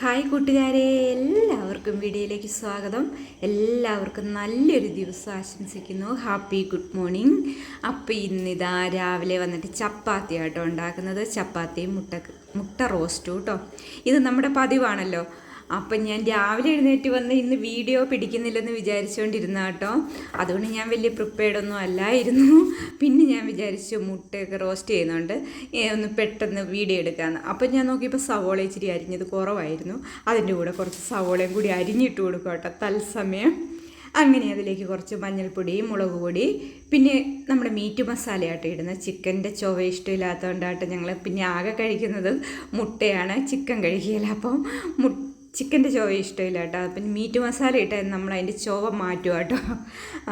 Hi കൂട്ടുകാരെ എല്ലാവർക്കും വീഡിയോയിലേക്ക് സ്വാഗതം. എല്ലാവർക്കും നല്ലൊരു ദിവസം ആശംസിക്കുന്നു. ഹാപ്പി ഗുഡ് മോർണിംഗ് അപ്പോൾ ഇന്നിതാ രാവിലെ വന്നിട്ട് ചപ്പാത്തി ആട്ടോ ഉണ്ടാക്കുന്നത്. ചപ്പാത്തിയും മുട്ട മുട്ട റോസ്റ്റും കേട്ടോ ഇത് നമ്മുടെ പതിവാണല്ലോ. അപ്പം ഞാൻ രാവിലെ എഴുന്നേറ്റ് വന്ന് ഇന്ന് വീഡിയോ പിടിക്കുന്നില്ലെന്ന് വിചാരിച്ചുകൊണ്ടിരുന്ന കേട്ടോ. അതുകൊണ്ട് ഞാൻ വലിയ പ്രിപ്പയർഡ് ഒന്നും അല്ലായിരുന്നു. പിന്നെ ഞാൻ വിചാരിച്ചു മുട്ടയൊക്കെ റോസ്റ്റ് ചെയ്യുന്നുണ്ട്. ഒന്ന് പെട്ടെന്ന് വീഡിയോ എടുക്കാമെന്ന് അപ്പം ഞാൻ നോക്കിയപ്പോൾ സവോള ഇച്ചിരി അരിഞ്ഞത് കുറവായിരുന്നു. അതിന്റെ കൂടെ കുറച്ച് സവോളയും കൂടി അരിഞ്ഞിട്ട് കൊടുക്കും കേട്ടോ തത്സമയം. അങ്ങനെ അതിലേക്ക് കുറച്ച് മഞ്ഞൾപ്പൊടി മുളക് പൊടി പിന്നെ നമ്മുടെ മീറ്റ് മസാലയായിട്ട് ഇടുന്ന. ചിക്കന്റെ ചൊവ ഇഷ്ടമില്ലാത്തതുകൊണ്ടായിട്ട് ഞങ്ങൾ പിന്നെ ആകെ കഴിക്കുന്നത് മുട്ടയാണ്. ചിക്കൻ കഴിക്കുകയില്ല അപ്പം മു ചിക്കന്റെ ചോവ ഇഷ്ടമില്ല കേട്ടോ. അപ്പം മീറ്റ് മസാല ഇട്ടാൽ നമ്മൾ അതിന്റെ ചോവ മാറ്റുക കേട്ടോ.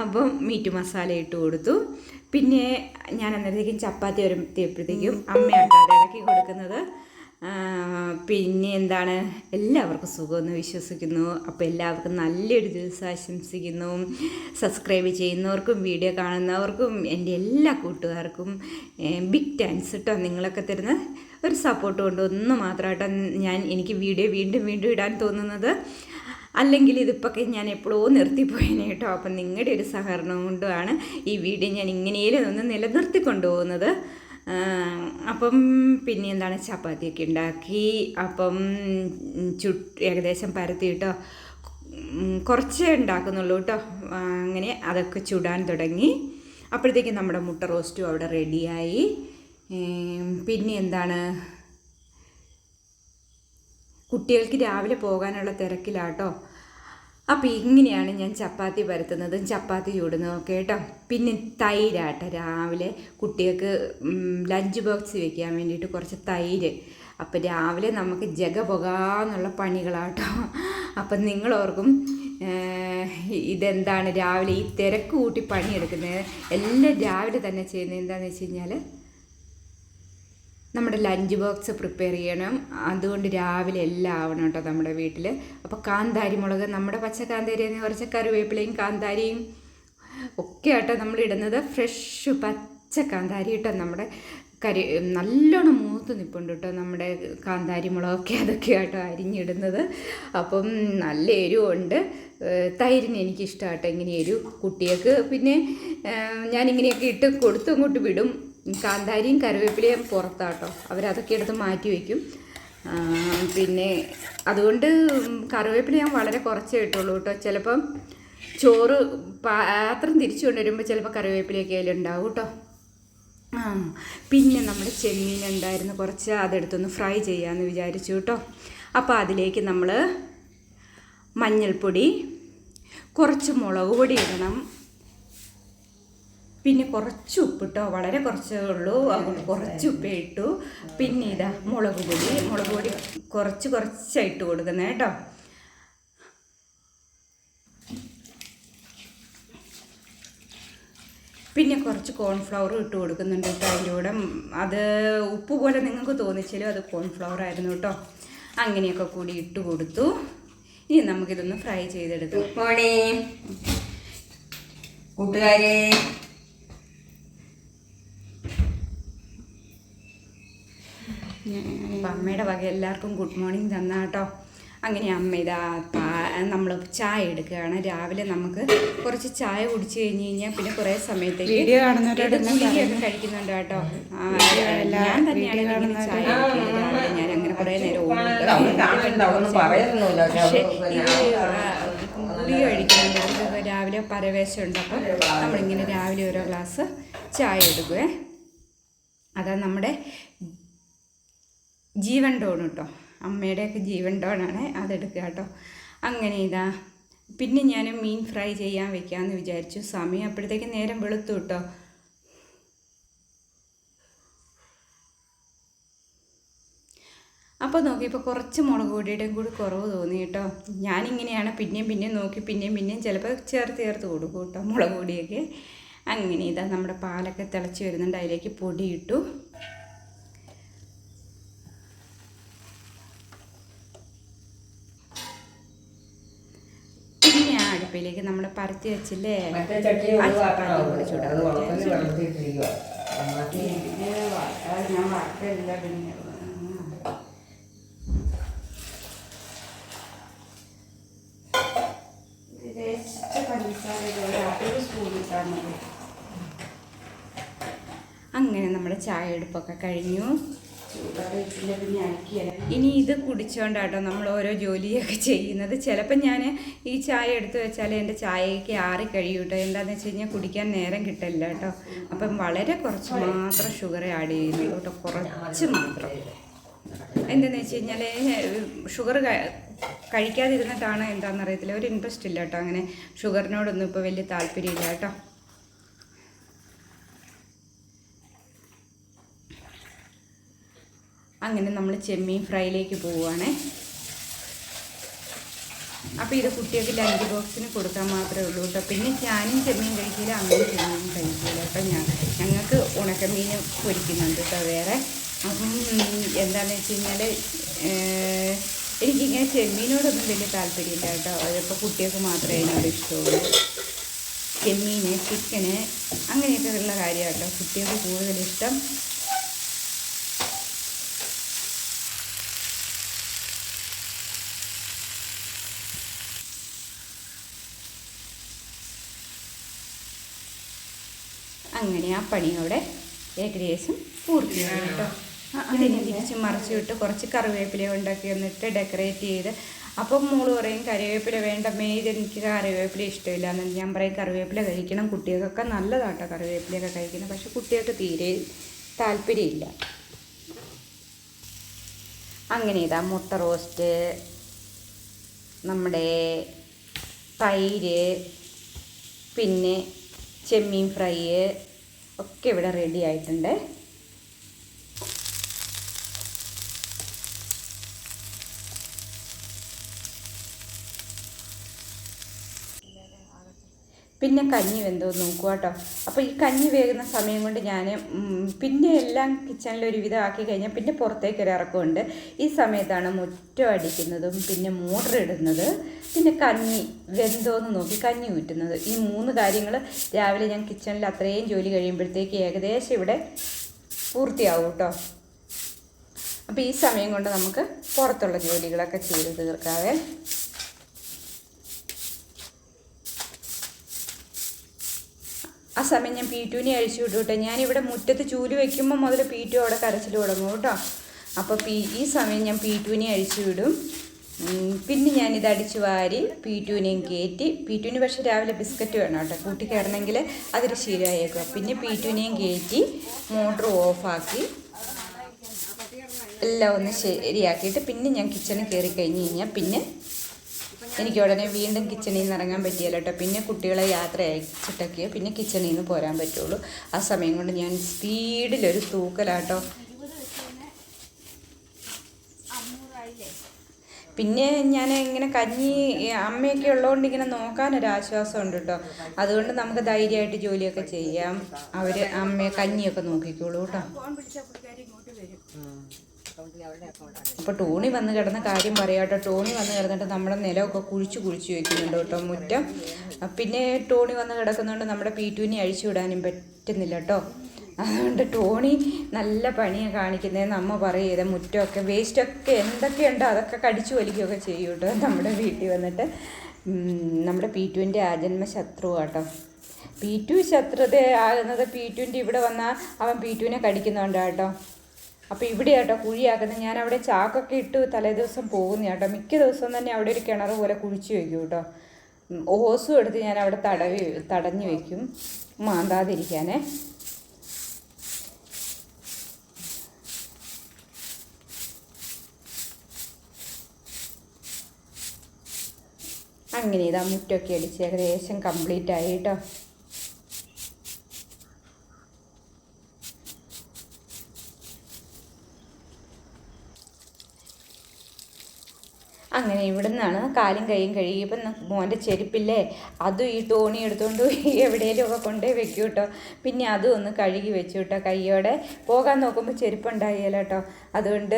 അപ്പം മീറ്റ് മസാല ഇട്ട് കൊടുത്തു. പിന്നെ ഞാൻ അന്നേരത്തേക്കും ചപ്പാത്തി വരുമ്പോഴത്തേക്കും അമ്മയാട്ടോ അത് ഇളക്കി കൊടുക്കുന്നത്. പിന്നെ എന്താണ്? എല്ലാവർക്കും സുഖമെന്ന് വിശ്വസിക്കുന്നു. അപ്പോൾ എല്ലാവർക്കും നല്ലൊരു ദിവസം ആശംസിക്കുന്നു. സബ്സ്ക്രൈബ് ചെയ്യുന്നവർക്കും വീഡിയോ കാണുന്നവർക്കും എന്റെ എല്ലാ കൂട്ടുകാർക്കും ബിഗ് ടാൻസ് കേട്ടോ നിങ്ങളൊക്കെ തരുന്ന ഒരു സപ്പോർട്ട് കൊണ്ട് ഒന്ന് മാത്രമായിട്ട് ഞാൻ എനിക്ക് വീഡിയോ വീണ്ടും വീണ്ടും ഇടാൻ തോന്നുന്നത്. അല്ലെങ്കിൽ ഇതിപ്പോൾ ഞാൻ എപ്പോഴോ നിർത്തിപ്പോയേനെ കേട്ടോ. അപ്പം നിങ്ങളുടെ ഒരു സഹകരണം കൊണ്ടുമാണ് ഈ വീഡിയോ ഞാൻ ഇങ്ങനെയും ഒന്ന് നിലനിർത്തി കൊണ്ടുപോകുന്നത് ആ, അപ്പം പിന്നെ എന്താണ് ചപ്പാത്തിയൊക്കെ ഉണ്ടാക്കി അപ്പം ചു ഏകദേശം പരത്തി കേട്ടോ. ഉം, കുറച്ചേ ഉണ്ടാക്കുന്നുള്ളൂ കേട്ടോ. അങ്ങനെ അതൊക്കെ ചുടാൻ തുടങ്ങി. അപ്പോഴത്തേക്കും നമ്മുടെ മുട്ട റോസ്റ്റും അവിടെ റെഡിയായി. പിന്നെ എന്താണ്? കുട്ടികൾക്ക് രാവിലെ പോകാനുള്ള തിരക്കിലാട്ടോ. അപ്പോൾ ഇങ്ങനെയാണ് ഞാൻ ചപ്പാത്തി പരത്തുന്നതും ചപ്പാത്തി ചൂടുന്നതും കേട്ടോ. പിന്നെ തൈരാട്ടോ. രാവിലെ കുട്ടികൾക്ക് ലഞ്ച് ബോക്സ് വെക്കാൻ വേണ്ടിയിട്ട് കുറച്ച് തൈര്. അപ്പോൾ രാവിലെ നമുക്ക് ജഗ പോകാന്നുള്ള പണികളാട്ടോ. അപ്പം നിങ്ങളോർക്കും ഓർക്കും ഇതെന്താണ് രാവിലെ ഈ തിരക്ക് കൂട്ടി പണിയെടുക്കുന്നത്? എല്ലാം രാവിലെ തന്നെ ചെയ്യുന്നത് എന്താണെന്ന് വെച്ച് കഴിഞ്ഞാൽ നമ്മുടെ ലഞ്ച് ബോക്സ് പ്രിപ്പയർ ചെയ്യണം. അതുകൊണ്ട് രാവിലെ എല്ലാം ആവണം കേട്ടോ നമ്മുടെ വീട്ടിൽ അപ്പോൾ കാന്താരി മുളക് നമ്മുടെ പച്ച കാന്താരി കുറച്ച് കറിവേപ്പിലയും കാന്താരിയും ഒക്കെ ആട്ടോ നമ്മൾ ഇടുന്നത്. ഫ്രഷ് പച്ച കാന്താരി കേട്ടോ നമ്മുടെ കരി നല്ലോണം മൂത്ത് നിൽപ്പുണ്ട് കേട്ടോ നമ്മുടെ കാന്താരി മുളകൊക്കെ അതൊക്കെ ആട്ടോ അരിഞ്ഞിടുന്നത്. അപ്പം നല്ല എരിവുണ്ട്. തൈരിന് എനിക്കിഷ്ടമാട്ടോ ഇങ്ങനെ എരിവ് കുട്ടികൾക്ക്. പിന്നെ ഞാനിങ്ങനെയൊക്കെ ഇട്ട് കൊടുത്തും കൊണ്ട് വിടും. കാന്താരിയും കറിവേപ്പിലയും പുറത്താട്ടോ. അവരതൊക്കെ എടുത്ത് മാറ്റി വയ്ക്കും പിന്നെ അതുകൊണ്ട് കറിവേപ്പില ഞാൻ വളരെ കുറച്ചേ ഇട്ടുള്ളൂ കേട്ടോ. ചിലപ്പം ചോറ് പാത്രം തിരിച്ചു കൊണ്ടുവരുമ്പോൾ ചിലപ്പോൾ കറിവേപ്പിലയൊക്കെ അതിലുണ്ടാവും കേട്ടോ. പിന്നെ നമ്മൾ ചെമ്മീൻ ഉണ്ടായിരുന്നു. കുറച്ച് അതെടുത്തൊന്ന് ഫ്രൈ ചെയ്യാമെന്ന് വിചാരിച്ചു കേട്ടോ. അപ്പോൾ അതിലേക്ക് നമ്മൾ മഞ്ഞൾപ്പൊടി കുറച്ച് മുളക് പൊടി ഇടണം. പിന്നെ കുറച്ച് ഉപ്പിട്ടോ വളരെ കുറച്ചേ ഉള്ളൂ. അതുകൊണ്ട് കുറച്ച് ഉപ്പ് ഇട്ടു. പിന്നെ ഇതാ മുളക് പൊടി. മുളക് പൊടി കുറച്ച് കുറച്ചായിട്ട് കൊടുക്കുന്നത് കേട്ടോ. പിന്നെ കുറച്ച് കോൺഫ്ലവർ ഇട്ട് കൊടുക്കുന്നുണ്ട് കേട്ടോ അതിന്റെ കൂടെ. അത് ഉപ്പ് പോലെ നിങ്ങൾക്ക് തോന്നിച്ചാലും അത് കോൺഫ്ലവർ ആയിരുന്നു കേട്ടോ. അങ്ങനെയൊക്കെ കൂടി ഇട്ട് കൊടുത്തു. ഇനി നമുക്കിതൊന്ന് ഫ്രൈ ചെയ്തെടുക്കാം. ഗുഡ് മോർണിംഗ് കൂട്ടുകാരെ. അപ്പം അമ്മയുടെ വക എല്ലാവർക്കും ഗുഡ് മോർണിംഗ് തന്നാ കേട്ടോ അങ്ങനെ അമ്മ ഇതാ നമ്മൾ ചായ എടുക്കുകയാണ്. രാവിലെ നമുക്ക് കുറച്ച് ചായ കുടിച്ചു കഴിഞ്ഞ് കഴിഞ്ഞാൽ പിന്നെ കുറേ സമയത്തേക്ക് വീഡിയോ കാണുന്നവരോട് ഇത് ഗുളികയൊക്കെ കഴിക്കുന്നുണ്ട് കേട്ടോ ഞാൻ തന്നെയാണ് ചായ ഞാൻ അങ്ങനെ കുറേ നേരം ഗുളിക കഴിക്കുന്നുണ്ട്. രാവിലെ പരവേശം ഉണ്ട്. അപ്പം നമ്മളിങ്ങനെ രാവിലെ ഓരോ ഗ്ലാസ് ചായ എടുക്കുവേ. അതാ നമ്മുടെ ജീവൻ ടോൺ കേട്ടോ അമ്മയുടെയൊക്കെ ജീവൻ ടോണാണ് അതെടുക്കുക കേട്ടോ അങ്ങനെ ഇതാ. പിന്നെ ഞാൻ മീൻ ഫ്രൈ ചെയ്യാൻ വെക്കാമെന്ന് വിചാരിച്ചു. സമയം അപ്പോഴത്തേക്ക് നേരം വെളുത്തു കേട്ടോ അപ്പോൾ നോക്കിയപ്പോൾ കുറച്ച് മുളക് പൊടിയുടെയും കൂടി കുറവ് തോന്നി കേട്ടോ ഞാനിങ്ങനെയാണ് പിന്നെയും പിന്നെയും നോക്കി പിന്നെയും പിന്നെയും ചിലപ്പോൾ ചേർത്ത് ചേർത്ത് കൊടുക്കും കേട്ടോ മുളക് പൊടിയൊക്കെ. അങ്ങനെ ഇതാ നമ്മുടെ പാലൊക്കെ തിളച്ച് വരുന്നുണ്ട്. അതിലേക്ക് പൊടി ചട്ടിയിലേക്ക് നമ്മൾ പരത്തി വെച്ചില്ലേ? ഞാൻ അങ്ങനെ നമ്മുടെ ചായ എടുപ്പൊക്കെ കഴിഞ്ഞു. ഇനി ഇത് കുടിച്ചോണ്ടാട്ടോ നമ്മൾ ഓരോ ജോലിയൊക്കെ ചെയ്യുന്നത്. ചിലപ്പോൾ ഞാൻ ഈ ചായ എടുത്തു വെച്ചാൽ എന്റെ ചായയ്ക്ക് ആറി കഴിയും കേട്ടോ. എന്താണെന്ന് വെച്ച് കഴിഞ്ഞാൽ കുടിക്കാൻ നേരം കിട്ടില്ല കേട്ടോ. അപ്പം വളരെ കുറച്ച് മാത്രം ഷുഗർ ആഡ് ചെയ്യുന്നുള്ളൂ കേട്ടോ. കുറച്ച് മാത്രം. എന്താണെന്ന് വെച്ച് കഴിഞ്ഞാൽ ഷുഗർ കഴിക്കാതിരുന്നിട്ടാണ് എന്താണെന്ന് അറിയത്തില്ല. ഒരു ഇൻട്രസ്റ്റ് ഇല്ല കേട്ടോ അങ്ങനെ. ഷുഗറിനോടൊന്നും ഇപ്പോൾ വലിയ താല്പര്യമില്ല കേട്ടോ. അങ്ങനെ നമ്മൾ ചെമ്മീൻ ഫ്രൈയിലേക്ക് പോവുകയാണേ. അപ്പോൾ ഇത് കുട്ടികൾക്ക് ലഞ്ച് ബോക്സിന് കൊടുക്കാൻ മാത്രമേ ഉള്ളൂ കേട്ടോ. പിന്നെ ഞാനും ചെമ്മീൻ കഴിക്കില്ല അങ്ങനെ ചെമ്മീൻ കഴിക്കില്ല കേട്ടോ ഞാൻ. ഞങ്ങൾക്ക് ഉണക്കമീൻ പൊരിക്കുന്നുണ്ട് കേട്ടോ വേറെ. അപ്പം എന്താണെന്ന് വെച്ച് കഴിഞ്ഞാൽ എനിക്കിങ്ങനെ ചെമ്മീനോടൊന്നും വലിയ താല്പര്യമില്ല കേട്ടോ. അതിപ്പോൾ കുട്ടികൾക്ക് മാത്രമേ അതിനോട് ഇഷ്ടമുള്ളൂ. ചെമ്മീന് ചിക്കന് അങ്ങനെയൊക്കെ ഉള്ള കാര്യമാണ് കേട്ടോ കുട്ടികൾക്ക് കൂടുതൽ ഇഷ്ടം അങ്ങനെ ആ പണിയോടെ ഏകദേശം പൂർത്തിയായി കേട്ടോ. അതിനെ തിരിച്ച് മറിച്ച് വിട്ട് കുറച്ച് കറിവേപ്പില ഉണ്ടാക്കി വന്നിട്ട് ഡെക്കറേറ്റ് ചെയ്ത്. അപ്പം മോൾ പറയും കറിവേപ്പില വേണ്ട മെയ്ത് എനിക്ക് കറിവേപ്പില ഇഷ്ടമില്ല എന്ന് ഞാൻ പറയും കറിവേപ്പില കഴിക്കണം കുട്ടികൾക്കൊക്കെ നല്ലതാട്ടോ കറിവേപ്പിലയൊക്കെ കഴിക്കണം പക്ഷെ കുട്ടികൾക്ക് തീരെ താല്പര്യമില്ല. അങ്ങനെ ഇതാ മുട്ട റോസ്റ്റ് നമ്മുടെ തൈര് പിന്നെ ചെമ്മീൻ ഫ്രൈ ഒക്കെ ഇവിടെ റെഡി ആയിട്ടുണ്ട്. പിന്നെ കഞ്ഞി വെന്തോ നോക്കുക കേട്ടോ. അപ്പോൾ ഈ കഞ്ഞി വേകുന്ന സമയം കൊണ്ട് ഞാൻ പിന്നെ എല്ലാം കിച്ചണിൽ ഒരുവിധം ആക്കി കഴിഞ്ഞാൽ പിന്നെ പുറത്തേക്ക് ഒരു ഇറക്കമുണ്ട് ഈ സമയത്താണ് മുറ്റം അടിക്കുന്നതും പിന്നെ മോട്ടർ ഇടുന്നത് പിന്നെ കഞ്ഞി വെന്തോന്ന് നോക്കി കഞ്ഞി ഊറ്റുന്നത്. ഈ മൂന്ന് കാര്യങ്ങൾ രാവിലെ ഞാൻ കിച്ചണിൽ അത്രയും ജോലി കഴിയുമ്പോഴത്തേക്ക് ഏകദേശം ഇവിടെ പൂർത്തിയാവും കേട്ടോ. അപ്പോൾ ഈ സമയം കൊണ്ട് നമുക്ക് പുറത്തുള്ള ജോലികളൊക്കെ ചെയ്ത് തീർക്കാവേ. ആ സമയം ഞാൻ പി ടുവിനെ അഴിച്ചു വിട്ടു കേട്ടോ. ഞാനിവിടെ മുറ്റത്ത് ചൂൽ വെക്കുമ്പോൾ മുതൽ പി ടു അവിടെ കരച്ചിൽ തുടങ്ങും കേട്ടോ. അപ്പോൾ പി ഈ സമയം ഞാൻ പി ടുവിനെ അഴിച്ചു വിടും. പിന്നെ ഞാനിത് അടിച്ചു വാരി പി ടുവിനെയും കയറ്റി പി ടുവിന് പക്ഷേ രാവിലെ ബിസ്ക്കറ്റ് വേണം കേട്ടോ. കൂട്ടി കയറണമെങ്കിൽ അതൊരു ശീലമായേക്കുക പിന്നെ പി ടുവിനെയും കയറ്റി മോട്ടർ ഓഫാക്കി എല്ലാം ഒന്ന് ശരിയാക്കിയിട്ട് പിന്നെ ഞാൻ കിച്ചണിൽ കയറി കഴിഞ്ഞ് കഴിഞ്ഞാൽ പിന്നെ എനിക്ക് ഉടനെ വീണ്ടും കിച്ചണിൽ നിന്ന് ഇറങ്ങാൻ പറ്റിയല്ലോ കേട്ടോ പിന്നെ കുട്ടികളെ യാത്ര അയച്ചിട്ടൊക്കെ പിന്നെ കിച്ചണിൽ നിന്ന് പോരാൻ പറ്റുള്ളൂ. ആ സമയം കൊണ്ട് ഞാൻ സ്പീഡിലൊരു തൂക്കലാട്ടോ. പിന്നെ ഞാൻ ഇങ്ങനെ കഞ്ഞി അമ്മയൊക്കെ ഉള്ളതുകൊണ്ട് ഇങ്ങനെ നോക്കാനൊരു ആശ്വാസമുണ്ട് കേട്ടോ അതുകൊണ്ട് നമുക്ക് ധൈര്യമായിട്ട് ജോലിയൊക്കെ ചെയ്യാം. അവർ അമ്മയെ കഞ്ഞിയൊക്കെ നോക്കിക്കോളൂ കേട്ടോ അപ്പോൾ ടോണി വന്ന് കിടന്ന കാര്യം പറയാട്ടോ. ടോണി വന്ന് കിടന്നിട്ട് നമ്മുടെ നിലമൊക്കെ കുഴിച്ച് കുഴിച്ച് വെക്കുന്നുണ്ട് കേട്ടോ മുറ്റം. പിന്നെ ടോണി വന്ന് കിടക്കുന്നതുകൊണ്ട് നമ്മുടെ പീറ്റുവിനെ അഴിച്ചു വിടാനും പറ്റുന്നില്ല കേട്ടോ. അതുകൊണ്ട് ടോണി നല്ല പണിയാണ് കാണിക്കുന്നതെന്ന് അമ്മ പറയുക മുറ്റമൊക്കെ വേസ്റ്റൊക്കെ എന്തൊക്കെയുണ്ടോ അതൊക്കെ കടിച്ചു വലിക്കുകയൊക്കെ ചെയ്യും കേട്ടോ നമ്മുടെ വീട്ടിൽ വന്നിട്ട്. നമ്മുടെ പീറ്റുവിന്റെ ആജന്മ ശത്രു കേട്ടോ. പി ടു ശത്രുത ആകുന്നത് പി ടുവിന്റെ ഇവിടെ വന്നാൽ അവൻ പി ടുവിനെ കടിക്കുന്നുണ്ട് കേട്ടോ. അപ്പോൾ ഇവിടെ ആട്ടോ കുഴിയാക്കുന്നത്. ഞാൻ അവിടെ ചാക്കൊക്കെ ഇട്ട് തലേദിവസം പോകുന്ന കേട്ടോ. മിക്ക ദിവസവും തന്നെ അവിടെ ഒരു കിണർ പോലെ കുഴിച്ച് വെക്കും കേട്ടോ. ഓസും എടുത്ത് ഞാൻ അവിടെ തടവി തടഞ്ഞു വെക്കും. മാന്താതിരിക്കാനേ. അങ്ങനെ ഇതാ മുറ്റൊക്കെ അടിച്ച് ഏകദേശം കംപ്ലീറ്റ് ആയി കേട്ടോ. അങ്ങനെ ഇവിടെ നിന്നാണ് കാലും കൈയും കഴുകിയപ്പം മോന്റെ ചെരുപ്പില്ലേ അതും ഈ ടോണി എടുത്തുകൊണ്ട് പോയി എവിടെയെങ്കിലും വെക്കൂ കേട്ടോ പിന്നെ അതും ഒന്ന് കഴുകി വെച്ചു കേട്ടോ കൈയോടെ പോകാൻ നോക്കുമ്പോൾ ചെരുപ്പുണ്ടായില്ല കേട്ടോ അതുകൊണ്ട്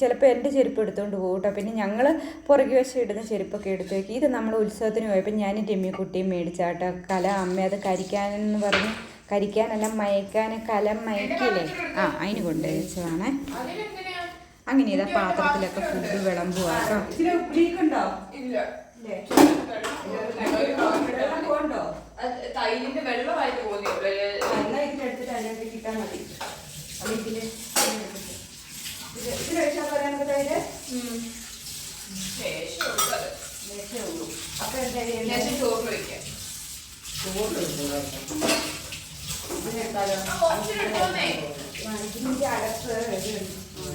ചിലപ്പോൾ എന്റെ ചെരുപ്പ് എടുത്തുകൊണ്ട് പോകും കേട്ടോ പിന്നെ ഞങ്ങൾ പുറകെ വശം ഇടുന്ന ചെരുപ്പൊക്കെ എടുത്ത് വെക്കും. ഇത് നമ്മൾ ഉത്സവത്തിന് പോയപ്പോൾ ഞാൻ രമ്യക്കുട്ടിയും മേടിച്ചാട്ടോ. കല അമ്മ അത് കരിക്കാനെന്ന് പറഞ്ഞ് കരിക്കാനല്ല മയക്കാൻ കലം മയക്കില്ലേ? ആ അതിന് കൊണ്ടുപോയി വെച്ചതാണേ. അങ്ങനെ ഇതാ പാത്രത്തിലൊക്കെ ഫുഡ് വിളമ്പുക തൈരിന്റെ വെള്ളമായിട്ട് കിട്ടാൻ മതി. നമുക്ക് തൈര്? അപ്പൊ എന്താ ചോറ് വയ്ക്കാം ചോറ്. ഇതിനെടുത്താലോ ഇതിന്റെ അടപ്പ് അങ്ങനെ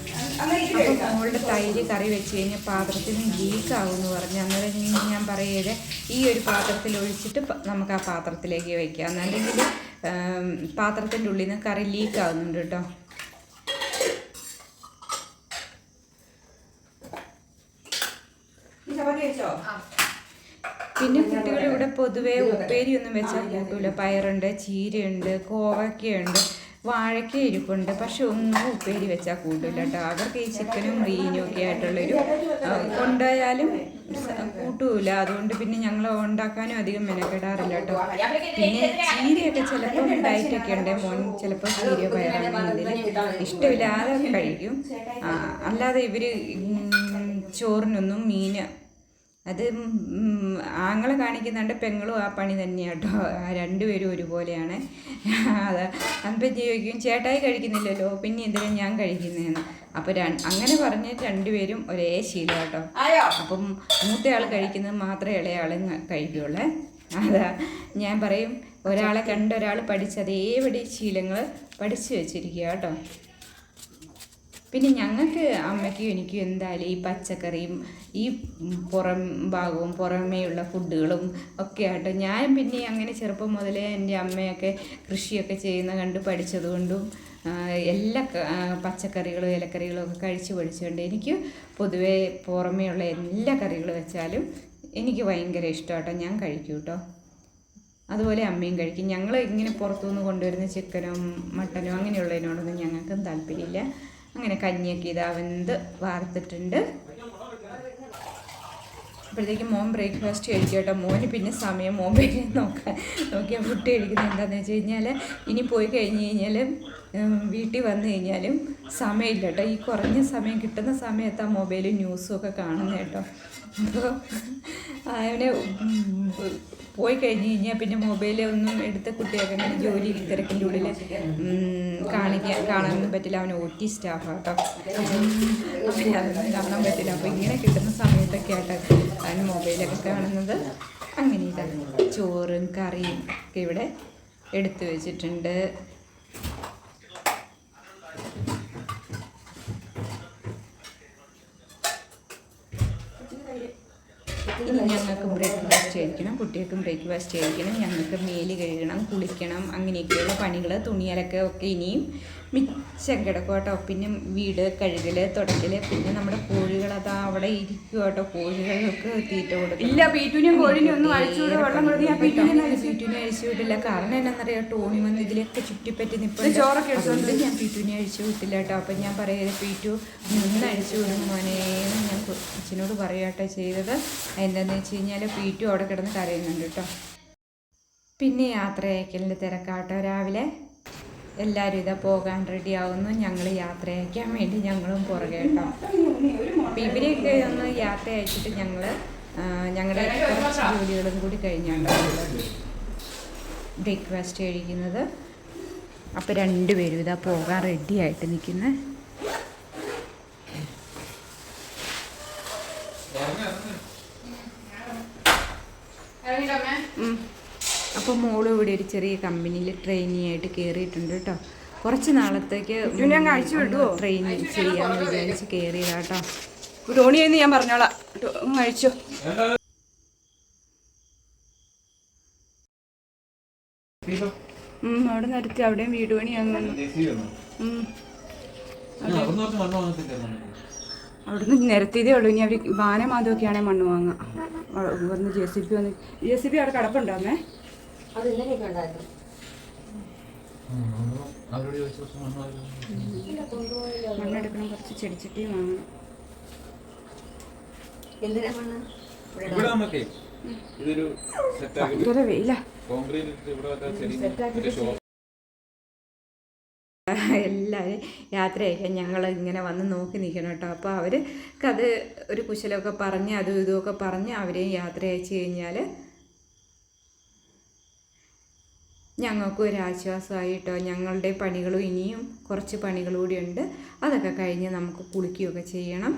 ഇത് അപ്പം. മോളുടെ തൈര് കറി വെച്ച് കഴിഞ്ഞാൽ പാത്രത്തിന് നിന്ന് ലീക്ക് പറഞ്ഞ് പറഞ്ഞു അന്നേരം ഞാൻ പറയുക ഈ ഒരു പാത്രത്തിൽ ഒഴിച്ചിട്ട് നമുക്ക് ആ പാത്രത്തിലേക്ക് വെക്കാം. അല്ലെങ്കിൽ പാത്രത്തിന്റെ ഉള്ളിൽ നിന്ന് കറി ലീക്കാവുന്നുണ്ട് കേട്ടോ. പിന്നെ കുട്ടികൾ ഇവിടെ പൊതുവേ ഉപ്പേരി ഒന്നും വെച്ചാൽ കൂട്ടൂല. പയറുണ്ട് ചീരയുണ്ട് കോവയ്ക്കയുണ്ട്. വാഴയ്ക്ക ഇരിപ്പുണ്ട്. പക്ഷെ ഒന്നും ഉപ്പേരി വെച്ചാൽ കൂട്ടില്ല കേട്ടോ അവർക്ക് ഈ ചിക്കനും മീനും ഒക്കെ ആയിട്ടുള്ളൊരു കൊണ്ടുപോയാലും കൂട്ടൂല. അതുകൊണ്ട് പിന്നെ ഞങ്ങൾ ഉണ്ടാക്കാനും അധികം മെനക്കെടാറില്ല കേട്ടോ പിന്നെ ചീരയൊക്കെ ചിലപ്പോൾ ഡയറ്റൊക്കെ ഉണ്ട്. മോൻ ചിലപ്പോൾ ചീര പയറാണെങ്കിൽ ഇഷ്ടമില്ലാതെ കഴിക്കും. അല്ലാതെ ഇവർ ചോറിനൊന്നും മീന് അത് ആങ്ങളെ കാണിക്കുന്നുണ്ട് പെങ്ങളും ആ പണി തന്നെയാണ് കേട്ടോ രണ്ടുപേരും ഒരുപോലെയാണ്. അത് അപ്പം ചോദിക്കും ചേട്ടായി കഴിക്കുന്നില്ലല്ലോ പിന്നെ എന്തിനാ ഞാൻ കഴിക്കുന്നതെന്ന് അപ്പോൾ അങ്ങനെ പറഞ്ഞ് രണ്ടുപേരും ഒരേ ശീലം കേട്ടോ അപ്പം മൂത്തയാൾ കഴിക്കുന്നത് മാത്രമേ ഇളയാൾ കഴിക്കുള്ളേ. അതാ ഞാൻ പറയും ഒരാളെ കണ്ടൊരാൾ ഒരാൾ പഠിച്ച് അതേപടി ശീലങ്ങൾ പഠിച്ചു വെച്ചിരിക്കുക കേട്ടോ. പിന്നെ ഞങ്ങൾക്ക് അമ്മയ്ക്കും എനിക്കും എന്തായാലും ഈ പച്ചക്കറിയും ഈ പുറം ഭാഗവും പുറമേയുള്ള ഫുഡുകളും ഒക്കെ ആയിട്ട് ഞാൻ പിന്നെ അങ്ങനെ ചെറുപ്പം മുതലേ എന്റെ അമ്മയൊക്കെ കൃഷിയൊക്കെ ചെയ്യുന്ന കണ്ട് പഠിച്ചതുകൊണ്ടും എല്ലാ പച്ചക്കറികളും ഇലക്കറികളും ഒക്കെ കഴിച്ച് പഠിച്ചുകൊണ്ട് എനിക്ക് പൊതുവേ പുറമേയുള്ള എല്ലാ കറികളും വെച്ചാലും എനിക്ക് ഭയങ്കര ഇഷ്ടമാട്ടോ. ഞാൻ കഴിക്കും കേട്ടോ അതുപോലെ അമ്മയും കഴിക്കും. ഞങ്ങൾ ഇങ്ങനെ പുറത്തുനിന്ന് കൊണ്ടുവരുന്ന ചിക്കനും മട്ടനും അങ്ങനെയുള്ളതിനോടൊന്നും ഞങ്ങൾക്കും താല്പര്യമില്ല. അങ്ങനെ കഞ്ഞിയൊക്കെ ഇതാ വാർത്തിട്ടുണ്ട്. അപ്പോഴത്തേക്കും മോൻ ബ്രേക്ക്ഫാസ്റ്റ് കഴിക്കും കേട്ടോ. മോന് പിന്നെ സമയം മോൻ പേര് നോക്കാൻ നോക്കിയാൽ ഫുഡ് കഴിക്കുന്നത് എന്താണെന്ന് വെച്ച് കഴിഞ്ഞാൽ ഇനി പോയി കഴിഞ്ഞ് കഴിഞ്ഞാൽ വീട്ടിൽ വന്നു കഴിഞ്ഞാലും സമയമില്ല കേട്ടോ. ഈ കുറഞ്ഞ സമയം കിട്ടുന്ന സമയത്ത് ആ മൊബൈലും ന്യൂസും ഒക്കെ കാണുന്നത് കേട്ടോ. അപ്പോൾ അവനെ പോയി കഴിഞ്ഞ് കഴിഞ്ഞാൽ പിന്നെ മൊബൈലിൽ ഒന്നും എടുത്ത കുട്ടിയൊക്കെ അങ്ങനെ ജോലി തിരക്കിന്റെ ഉള്ളിൽ കാണിക്കാൻ കാണാനൊന്നും പറ്റില്ല. അവൻ ഒ ടി സ്റ്റാഫാണ് കേട്ടോ. അവന് കാണാൻ പറ്റില്ല. അപ്പോൾ ഇങ്ങനെ കിട്ടുന്ന സമയത്തൊക്കെ ആയിട്ട് അവൻ മൊബൈലൊക്കെ കാണുന്നത് അങ്ങനെ ഇതാണ് ചോറും കറിയും ഒക്കെ ഇവിടെ എടുത്തു വെച്ചിട്ടുണ്ട്. ഇനി ഞങ്ങൾക്ക് ബ്രേക്ക്ഫാസ്റ്റ് കഴിക്കണം കുട്ടികൾക്കും ബ്രേക്ക്ഫാസ്റ്റ് കഴിക്കണം ഞങ്ങൾക്ക് മേൽ കഴുകണം കുളിക്കണം അങ്ങനെയൊക്കെയുള്ള പണികൾ തുണിയലൊക്കെ ഒക്കെ ഇനിയും മിച്ചം കിടക്കും കേട്ടോ. പിന്നെ വീട് കഴുകൽ തുടക്കൽ പിന്നെ നമ്മുടെ കോഴികൾ അതാ അവിടെ ഇരിക്കും കേട്ടോ. കോഴികൾക്ക് തീറ്റ കൊടുക്കും ഇല്ല പീറ്റുനെയും കോഴിനെയും ഒന്നും അഴിച്ചുവിടുക വെള്ളം പീറ്റൂനെ അഴിച്ചു വിട്ടില്ല കാരണം എന്നാന്നറിയാം ടോണി വന്ന് ഇതിലൊക്കെ ചുറ്റിപ്പറ്റി നിൽപ്പുണ്ട് ചോറൊക്കെ അതുകൊണ്ട് ഞാൻ പീറ്റുനെ അഴിച്ചു വിട്ടില്ല കേട്ടോ. അപ്പം ഞാൻ പറയുക പീറ്റു നിന്ന് അഴിച്ചു വിടും മോനെ ഞാൻ അച്ഛനോട് പറയാട്ടോ ചെയ്തത്. എന്താണെന്ന് വെച്ച് കഴിഞ്ഞാൽ പീറ്റു അവിടെ കിടന്ന് കരയുന്നുണ്ട് കേട്ടോ. പിന്നെ യാത്ര അയക്കലിന്റെ തിരക്കാട്ടോ രാവിലെ. എല്ലാവരും ഇതാ പോകാൻ റെഡി ആവുന്നു. ഞങ്ങൾ യാത്ര അയക്കാൻ വേണ്ടി ഞങ്ങളും പുറകെ കേട്ടോ. അപ്പം ഇവരെയൊക്കെ ഒന്ന് യാത്ര അയച്ചിട്ട് ഞങ്ങൾ ഞങ്ങളുടെ ജോലികളും കൂടി കഴിഞ്ഞാണ് ബ്രേക്ക്ഫാസ്റ്റ് കഴിക്കുന്നത്. അപ്പോൾ രണ്ടുപേരും ഇതാ പോകാൻ റെഡി ആയിട്ട് നിൽക്കുന്നത് അപ്പോൾ മോൾ ഇവിടെ ഒരു ചെറിയ കമ്പനിയിൽ ട്രെയിനി ആയിട്ട് കയറിയിട്ടുണ്ട് കേട്ടോ. കുറച്ച് നാളത്തേക്ക് ഞാൻ കഴിച്ചു വിടുവോ? ട്രെയിൻ ചെയ്യാമെന്ന് വിചാരിച്ച് കയറിയതാട്ടോ ടോണിയെന്ന് ഞാൻ പറഞ്ഞോളാം. ഉം, അവിടെ നിർത്തി അവിടെയും വീട് പണി അങ്ങ് അവിടുന്ന് നിരത്തിയതേ ഉള്ളൂ. ഇനി അവർ വാന ആണെങ്കിൽ മണ്ണ് വാങ്ങാം. അവിടെ വന്ന് ജെ സി പി വന്ന് ജെ സി പി അവിടെ കിടപ്പുണ്ടോ അമ്മേ? അത് ഇന്നലെയൊക്കെ ഉണ്ടായിരുന്നു. മണ്ണെടുക്കണം കുറച്ച് ചെടിച്ചട്ടി വാങ്ങണം. എന്തിനാ മണ്ണ്? ഇവിടെ നമുക്കേ ഇതൊരു സെറ്റാക്കി ഭയങ്കര വെയിലാ. കോൺക്രീറ്റ് ഇവിടെ ഷോപ്പ് എല്ലാവരും യാത്രയൊക്കെ ഞങ്ങൾ ഇങ്ങനെ വന്ന് നോക്കി നിൽക്കണം കേട്ടോ. അപ്പോൾ അവർ അത് ഒരു കുശലമൊക്കെ പറഞ്ഞ് അതും ഇതുമൊക്കെ പറഞ്ഞ് അവരെയും യാത്ര അയച്ചു കഴിഞ്ഞാൽ ഞങ്ങൾക്കും ഒരു ആശ്വാസമായിട്ടോ ഞങ്ങളുടെ പണികളും ഇനിയും കുറച്ച് പണികളും കൂടി ഉണ്ട്. അതൊക്കെ കഴിഞ്ഞ് നമുക്ക് കുളിക്കുകയൊക്കെ ചെയ്യണം.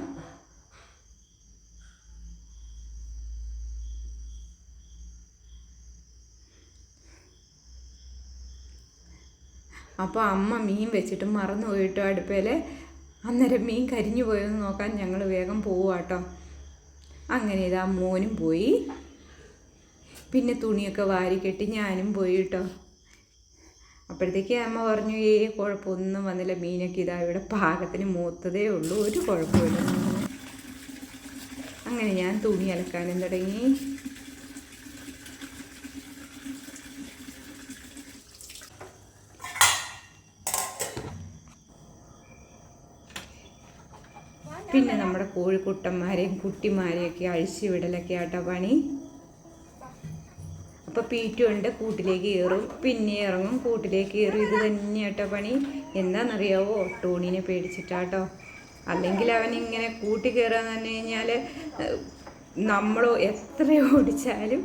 അപ്പോൾ അമ്മ മീൻ വെച്ചിട്ട് മറന്നു പോയിട്ടോ അടുപ്പയിൽ അന്നേരം മീൻ കരിഞ്ഞു പോയെന്ന് നോക്കാൻ ഞങ്ങൾ വേഗം പോവാട്ടോ അങ്ങനെ ഇതാ മോനും പോയി. പിന്നെ തുണിയൊക്കെ വാരി കെട്ടി ഞാനും പോയി കേട്ടോ അപ്പോഴത്തേക്ക് അമ്മ പറഞ്ഞു ഏ കുഴപ്പമൊന്നും വന്നില്ല. മീനൊക്കെ ഇതാ ഇവിടെ പാകത്തിന് മൂത്തതേ ഉള്ളൂ. ഒരു കുഴപ്പമില്ല അങ്ങനെ ഞാൻ തുണി അലക്കാനും തുടങ്ങി പിന്നെ നമ്മുടെ കോഴിക്കുട്ടന്മാരെയും കുട്ടിമാരെയൊക്കെ അഴിച്ചു വിടലൊക്കെ ആട്ടോ പണി. അപ്പോൾ പീറ്റു ഉണ്ട് കൂട്ടിലേക്ക് കയറും. പിന്നെ ഇറങ്ങും കൂട്ടിലേക്ക് കയറും. ഇത് തന്നെയാട്ടോ പണി. എന്താണെന്നറിയാവോ ടോണിനെ പേടിച്ചിട്ടാട്ടോ. അല്ലെങ്കിൽ അവൻ ഇങ്ങനെ കൂട്ടി കയറാന്ന് പറഞ്ഞു കഴിഞ്ഞാൽ നമ്മളോ എത്ര ഓടിച്ചാലും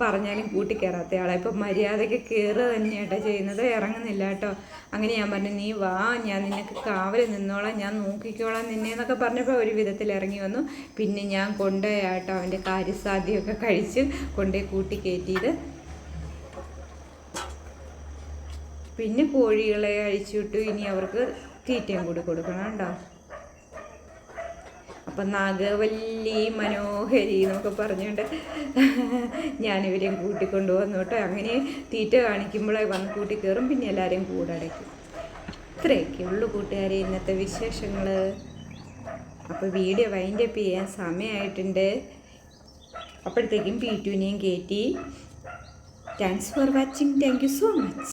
പറഞ്ഞാലും കൂട്ടി കയറാത്ത ആളാണ് ഇപ്പം മര്യാദയ്ക്ക് കയറുക തന്നെ കേട്ടോ ചെയ്യുന്നത്. ഇറങ്ങുന്നില്ല കേട്ടോ. അങ്ങനെ ഞാൻ പറഞ്ഞു നീ വാ ഞാൻ നിനക്ക് കാവൽ നിന്നോളാം. ഞാൻ നോക്കിക്കോളാം നിന്നെ എന്നൊക്കെ പറഞ്ഞപ്പോൾ ഒരു വിധത്തിൽ ഇറങ്ങി വന്നു. പിന്നെ ഞാൻ കൊണ്ടുപോയാട്ടോ അവന്റെ കാര്യസാധ്യമൊക്കെ കഴിച്ച് കൊണ്ടുപോയി കൂട്ടി കയറ്റിയത് പിന്നെ കോഴികളെ അഴിച്ചു വിട്ടു. ഇനി അവർക്ക് തീറ്റയും കൂടി കൊടുക്കണം കേട്ടോ. അപ്പം നാഗവല്ലി മനോഹരി എന്നൊക്കെ പറഞ്ഞുകൊണ്ട് ഞാനിവരെയും കൂട്ടിക്കൊണ്ടു വന്നു കേട്ടോ അങ്ങനെ തീറ്റ കാണിക്കുമ്പോഴേ വന്ന് കൂട്ടി കയറും പിന്നെ എല്ലാവരെയും കൂടടയ്ക്കും ഇത്രയൊക്കെ ഉള്ളു കൂട്ടുകാരെ ഇന്നത്തെ വിശേഷങ്ങൾ അപ്പോൾ വീഡിയോ വൈൻഡ് അപ്പ് ചെയ്യാൻ സമയമായിട്ടുണ്ട്. അപ്പോഴത്തേക്കും പി ടുവിനെയും കയറ്റി. Thanks for watching thank you so much